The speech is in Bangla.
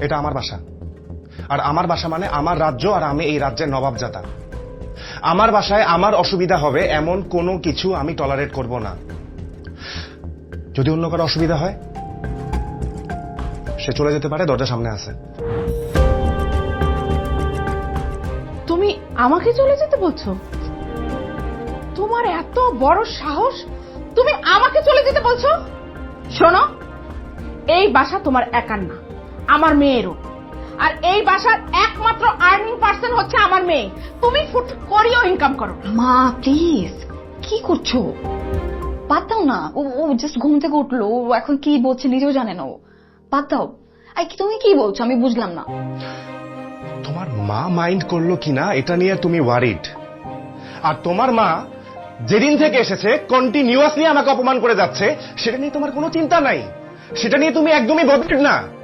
এটা আমার বাসা। আর আমার বাসা মানে আমার রাজ্য আর আমি এই রাজ্যের নবাবজাতা। আমার বাসায় আমার অসুবিধা হবে এমন কোনো কিছু আমি টলারেট করব না। যদি অন্য কারও অসুবিধা হয়, সে চলে যেতে পারে, দরজা সামনে আছে। তুমি আমাকে চলে যেতে বলছো? তোমার এত বড় সাহস, তুমি আমাকে চলে যেতে বলছো? শোনো, এই বাসা তোমার একার না। আমার মেয়েরও। আর এই বাসার একমাত্র আর্নিং পার্সন হচ্ছে আমার মেয়ে। তুমি ফুট করিও ইনকাম করো। মা প্লিজ কি করছ? বাদ দাও না। ও ও জাস্ট ঘুম থেকে উঠল। ও এখন কি বলছে নিজেও জানে না ও। বাদ দাও। আই কি তুমি কি বলছো? আমি বুঝলাম না। তোমার মা মাইন্ড করল কিনা এটা নিয়ে তুমি ওয়ারিড আর তোমার মা যেদিন থেকে এসেছে কন্টিনিউয়াসলি আমাকে অপমান করে যাচ্ছে সেটা নিয়ে তোমার কোনো চিন্তা নাই। সেটা নিয়ে তুমি একদমই বদলিড না।